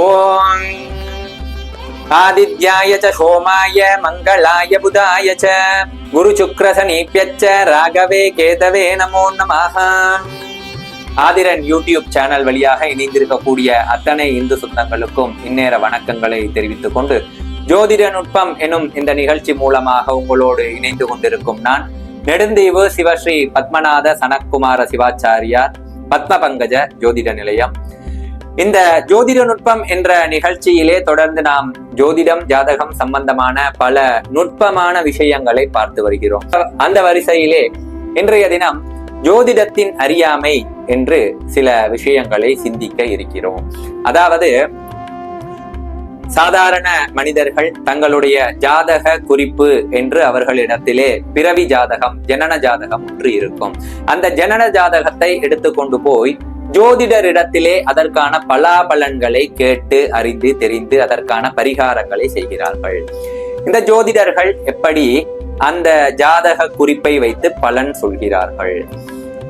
ஓம் ஆதித்யாய ச சோமாய மங்களாய புதாய ச குரு சுக்ர சனீப்யச்ச ராகவே கேதவே நமோ நமாக Aadhiran YouTube channel வழியாக இணைந்திருக்கக்கூடிய அத்தனை இந்து சொந்தங்களுக்கும் இந்நேர வணக்கங்களை தெரிவித்துக் கொண்டு ஜோதிட நுட்பம் எனும் இந்த நிகழ்ச்சி மூலமாக உங்களோடு இணைந்து கொண்டிருக்கும் நான் நெடுந்தீவு சிவஸ்ரீ பத்மநாத சனக்குமார சிவாச்சாரியார் பத்ம பங்கஜ ஜோதிட நிலையம். இந்த ஜோதிட நுட்பம் என்ற நிகழ்ச்சியிலே தொடர்ந்து நாம் ஜோதிடம் ஜாதகம் சம்பந்தமான பல நுட்பமான விஷயங்களை பார்த்து வருகிறோம். அந்த வரிசையிலே இன்றைய தினம் ஜோதிடத்தின் அறியாமை என்று சில விஷயங்களை சிந்திக்க இருக்கிறோம். அதாவது சாதாரண மனிதர்கள் தங்களுடைய ஜாதக குறிப்பு என்று அவர்களிடத்திலே பிறவி ஜாதகம் ஜனன ஜாதகம் ஒன்று இருக்கும். அந்த ஜனன ஜாதகத்தை எடுத்துக்கொண்டு போய் ஜோதிடரிடத்திலே அதற்கான பலாபலன்களை கேட்டு அறிந்து தெரிந்து அதற்கான பரிகாரங்களை செய்கிறார்கள். இந்த ஜோதிடர்கள் எப்படி அந்த ஜாதக குறிப்பை வைத்து பலன் சொல்கிறார்கள்?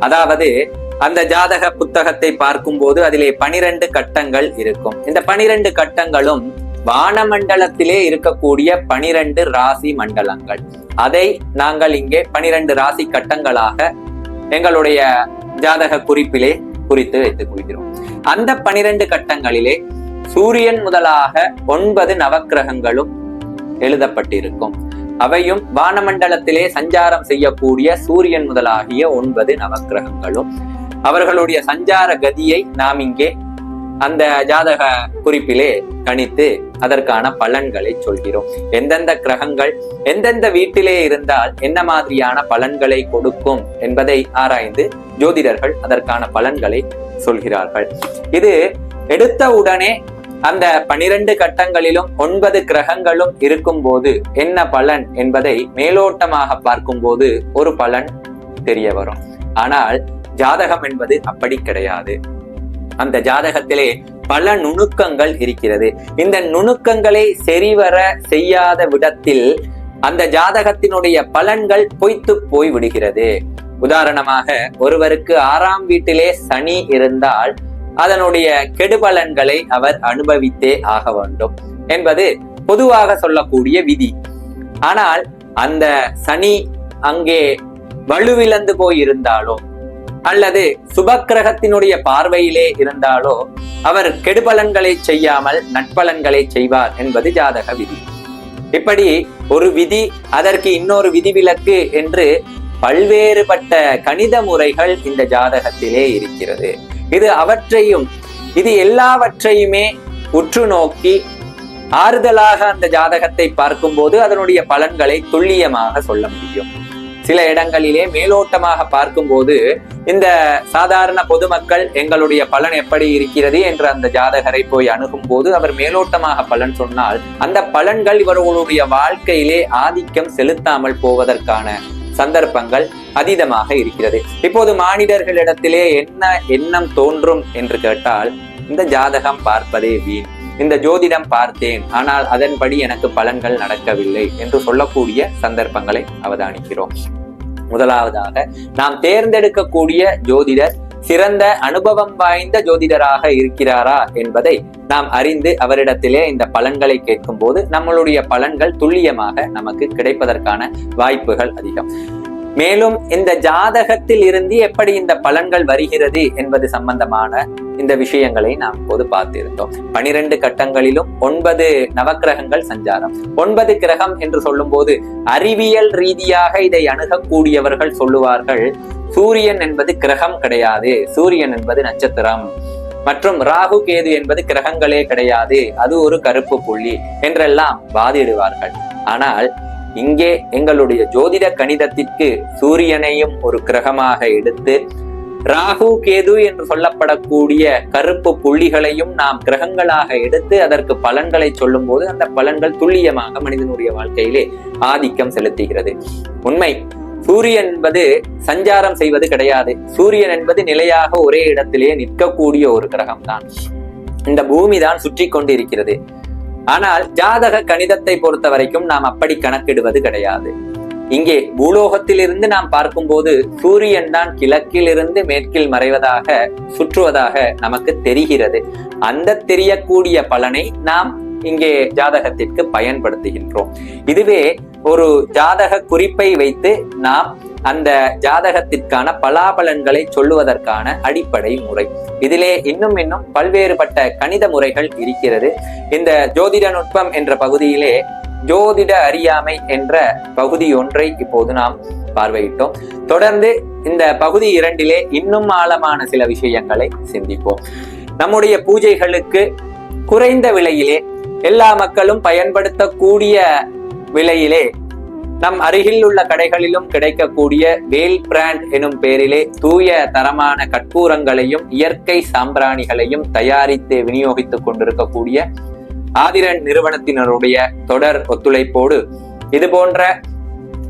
அதாவது அந்த ஜாதக புத்தகத்தை பார்க்கும்போது அதிலே பனிரெண்டு கட்டங்கள் இருக்கும். இந்த பனிரெண்டு கட்டங்களும் வானமண்டலத்திலே இருக்கக்கூடிய பனிரெண்டு ராசி மண்டலங்கள். அதை நாங்கள் இங்கே பனிரெண்டு ராசி கட்டங்களாக எங்களுடைய ஜாதக குறிப்பிலே குறித்து வைத்துக் கொள்கிறோம். அந்த பனிரெண்டு கட்டங்களிலே சூரியன் முதலாக ஒன்பது நவக்கிரகங்களும் எழுதப்பட்டிருக்கும். அவையும் வானமண்டலத்திலே சஞ்சாரம் செய்யக்கூடிய சூரியன் முதலாகிய ஒன்பது நவக்கிரகங்களும். அவர்களுடைய சஞ்சார கதியை நாம் இங்கே அந்த ஜாதக குறிப்பிலே கணித்து அதற்கான பலன்களை சொல்கிறோம். எந்தெந்த கிரகங்கள் எந்தெந்த வீட்டிலே இருந்தால் என்ன மாதிரியான பலன்களை கொடுக்கும் என்பதை ஆராய்ந்து ஜோதிடர்கள் அதற்கான பலன்களை சொல்கிறார்கள். இது எடுத்த உடனே அந்த பனிரெண்டு கட்டங்களிலும் ஒன்பது கிரகங்களும் இருக்கும் போது என்ன பலன் என்பதை மேலோட்டமாக பார்க்கும் போது ஒரு பலன் தெரிய வரும். ஆனால் ஜாதகம் என்பது அப்படி கிடையாது. அந்த ஜாதகத்திலே பல நுணுக்கங்கள் இருக்கிறது. இந்த நுணுக்கங்களை சரிவர செய்யாத விடத்தில் அந்த ஜாதகத்தினுடைய பலன்கள் பொய்த்து போய் விடுகிறது. உதாரணமாக ஒருவருக்கு ஆறாம் வீட்டிலே சனி இருந்தால் அதனுடைய கெடுபலன்களை அவர் அனுபவித்தே ஆக வேண்டும் என்பது பொதுவாக சொல்லக்கூடிய விதி. ஆனால் அந்த சனி அங்கே வலுவிழந்து போயிருந்தாலும் அல்லது சுபக்கிரகத்தினுடைய பார்வையிலே இருந்தாலோ அவர் கெடுபலன்களை செய்யாமல் நட்பலன்களை செய்வார் என்பது ஜாதக விதி. இப்படி ஒரு விதி அதற்கு இன்னொரு விதிவிலக்கு என்று பல்வேறுபட்ட கணித முறைகள் இந்த ஜாதகத்திலே இருக்கிறது. இது அவற்றையும் இது எல்லாவற்றையுமே உற்று நோக்கி ஆறுதலாக அந்த ஜாதகத்தை பார்க்கும்போது அதனுடைய பலன்களை துல்லியமாக சொல்ல முடியும். சில இடங்களிலே மேலோட்டமாக பார்க்கும்போது இந்த சாதாரண பொதுமக்கள் எங்களுடைய பலன் எப்படி இருக்கிறது என்று அந்த ஜாதகரை போய் அணுகும் போது அவர் மேலோட்டமாக பலன் சொன்னால் அந்த பலன்கள் இவர்களுடைய வாழ்க்கையிலே ஆதிக்கம் செலுத்தாமல் போவதற்கான சந்தர்ப்பங்கள் அதீதமாக இருக்கிறது. இப்போது மானிடர்களிடத்திலே என்ன எண்ணம் தோன்றும் என்று கேட்டால் இந்த ஜாதகம் பார்ப்பதே வீண். இந்த ஜோதிடம் பார்த்தேன் ஆனால் அதன்படி எனக்கு பலன்கள் நடக்கவில்லை என்று சொல்லக்கூடிய சந்தர்ப்பங்களை அவதானிக்கிறோம். முதலாவதாக நாம் தேர்ந்தெடுக்கக்கூடிய ஜோதிடர் சிறந்த அனுபவம் வாய்ந்த ஜோதிடராக இருக்கிறாரா என்பதை நாம் அறிந்து அவரிடத்திலே இந்த பலன்களை கேட்கும் போது நம்மளுடைய பலன்கள் துல்லியமாக நமக்கு கிடைப்பதற்கான வாய்ப்புகள் அதிகம். மேலும் இந்த ஜாதகத்தில் இருந்து எப்படி இந்த பலன்கள் வருகிறது என்பது சம்பந்தமான இந்த விஷயங்களை நாம் இப்போது பார்த்திருந்தோம். பனிரெண்டு கட்டங்களிலும் ஒன்பது நவக்கிரகங்கள் சஞ்சாரம். ஒன்பது கிரகம் என்று சொல்லும் போது அறிவியல் ரீதியாக இதை அணுகக்கூடியவர்கள் சொல்லுவார்கள். சூரியன் என்பது கிரகம் கிடையாது. சூரியன் என்பது நட்சத்திரம். மற்றும் ராகு கேது என்பது கிரகங்களே கிடையாது. அது ஒரு கருப்பு புள்ளி என்றெல்லாம் வாதிடுவார்கள். ஆனால் இங்கே எங்களுடைய ஜோதிட கணிதத்திற்கு சூரியனையும் ஒரு கிரகமாக எடுத்து ராகு கேது என்று சொல்லப்படக்கூடிய கருப்பு புள்ளிகளையும் நாம் கிரகங்களாக எடுத்து அதற்கு பலன்களை சொல்லும் போது அந்த பலன்கள் துல்லியமாக மனிதனுடைய வாழ்க்கையிலே ஆதிக்கம் செலுத்துகிறது. உண்மை சூரியன் என்பது சஞ்சாரம் செய்வது கிடையாது. சூரியன் என்பது நிலையாக ஒரே இடத்திலே நிற்கக்கூடிய ஒரு கிரகம் தான் இந்த பூமி தான் சுற்றி கொண்டிருக்கிறது. ஆனால் ஜாதக கணிதத்தை பொறுத்த வரைக்கும் நாம் அப்படி கணக்கிடுவது கிடையாது. இங்கே பூலோகத்திலிருந்து நாம் பார்க்கும்போது சூரியன் தான் கிழக்கிலிருந்து மேற்கில் மறைவதாக சுற்றுவதாக நமக்கு தெரிகிறது. அந்த தெரியக்கூடிய பலனை நாம் இங்கே ஜாதகத்திற்கு பயன்படுத்துகின்றோம். இதுவே ஒரு ஜாதக குறிப்பை வைத்து நாம் அந்த ஜாதகத்திற்கான பலாபலன்களை சொல்லுவதற்கான அடிப்படை முறை. இதிலே இன்னும் இன்னும் பல்வேறுபட்ட கணித முறைகள் இருக்கிறது. இந்த ஜோதிட நுட்பம் என்ற பகுதியிலே ஜோதிட அறியாமை என்ற பகுதி ஒன்றை இப்போது நாம் பார்வையிட்டோம். தொடர்ந்து இந்த பகுதி இரண்டிலே இன்னும் ஆழமான சில விஷயங்களை சிந்திப்போம். நம்முடைய பூஜைகளுக்கு குறைந்த விலையிலே எல்லா மக்களும் பயன்படுத்தக்கூடிய விலையிலே நம் அருகில் உள்ள கடைகளிலும் கிடைக்கக்கூடிய வேல் பிராண்ட் எனும் பெயரிலே தூய தரமான கற்பூரங்களையும் இயற்கை சாம்பிராணிகளையும் தயாரித்து விநியோகித்துக் கொண்டிருக்கக்கூடிய ஆதிரன் நிறுவனத்தினருடைய தொடர் ஒத்துழைப்போடு இது போன்ற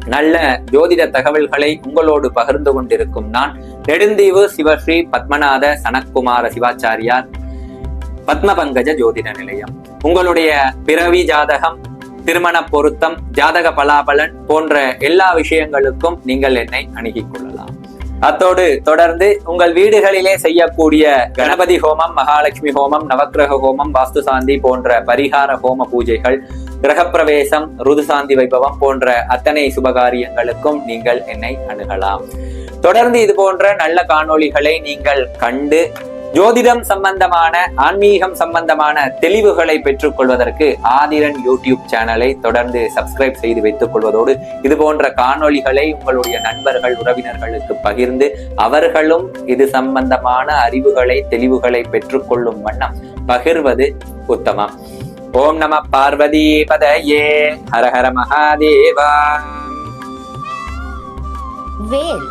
நல்ல ஜோதிட தகவல்களை உங்களோடு பகிர்ந்து கொண்டிருக்கும் நான் நெடுந்தீவு சிவஸ்ரீ பத்மநாத சனத்குமார சிவாச்சாரியார் பத்மபங்கஜ ஜோதிட நிலையம். உங்களுடைய பிறவி ஜாதகம் திருமண பொருத்தம் ஜாதக பலாபலன் போன்ற எல்லா விஷயங்களுக்கும் நீங்கள் என்னை அணுகிக் கொள்ளலாம். அத்தோடு தொடர்ந்து உங்கள் வீடுகளிலே செய்யக்கூடிய கணபதி ஹோமம் மகாலட்சுமி ஹோமம் நவக்கிரக ஹோமம் வாஸ்து சாந்தி போன்ற பரிகார ஹோம பூஜைகள் கிரகப்பிரவேசம் ருதுசாந்தி வைபவம் போன்ற அத்தனை சுபகாரியங்களுக்கும் நீங்கள் என்னை அணுகலாம். தொடர்ந்து இது போன்ற நல்ல காணொளிகளை நீங்கள் கண்டு ஜோதிடம் சம்பந்தமான ஆன்மீகம் சம்பந்தமான தெளிவுகளை பெற்றுக் கொள்வதற்கு ஆதிரன் யூடியூப் சேனலை தொடர்ந்து சப்ஸ்கிரைப் செய்து வைத்துக் கொள்வதோடு இது போன்ற காணொளிகளை உங்களுடைய நண்பர்கள் உறவினர்களுக்கு பகிர்ந்து அவர்களும் இது சம்பந்தமான அறிவுகளை தெளிவுகளை பெற்றுக்கொள்ளும் வண்ணம் பகிர்வது உத்தமம். ஓம் நம பார்வதி பதயே ஹரஹர மகாதேவா. வேல்